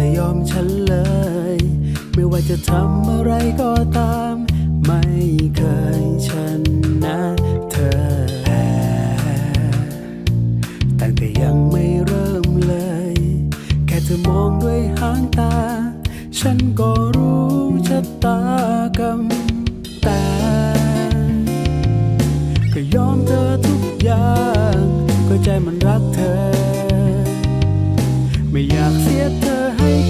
ไม่เคยยอมฉันเลย ไม่ว่าจะทำอะไรก็ตาม ไม่เคยชนะเธอตั้งแต่ยังไม่เริ่มเลย แค่เธอมองด้วยหางตา ฉันก็รู้ชะตากรรมแต่ก็ยอมเธอทุกอย่างก็ใจมันรักเธอ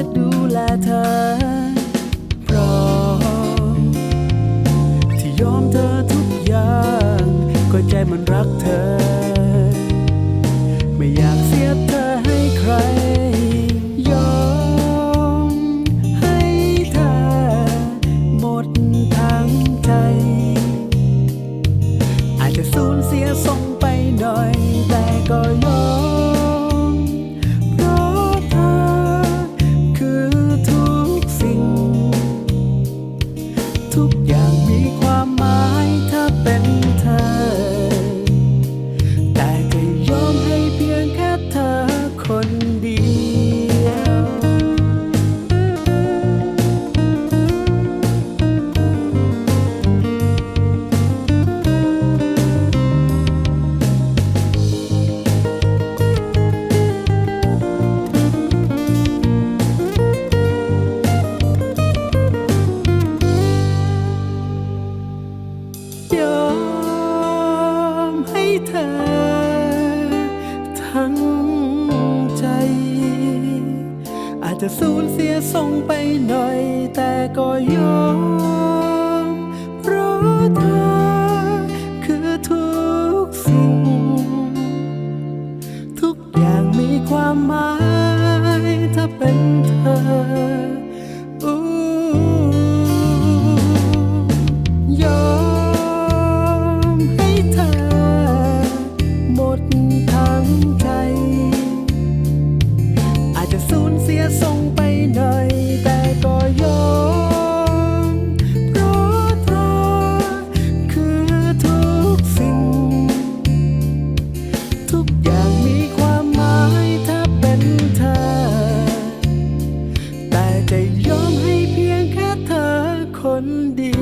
จะดูแลเธอ พร้อมที่ยอมเธอทุกอย่างก็ใจมันรักเธอ ไม่อยากเสียเธอให้ใคร ยอมให้เธอหมดทั้งใจ อาจจะสูญเสียส่งไปหน่อย แต่ก็ยอม ทั้งใจ อาจจะสูญเสียส่งไปหน่อย แต่ก็ยอม เพราะเธอคือทุกสิ่ง ทุกอย่างมีความหมาย ถ้าเป็นเธอ ทั้งใจ อาจจะสูญเสียทรงไปหน่อย แต่ก็ยอมราะเธอคือทุกสิ่ง ทุกอย่างมีความหมายถ้าเป็นเธอ แต่จะยอมให้เพียงแค่เธอคนดี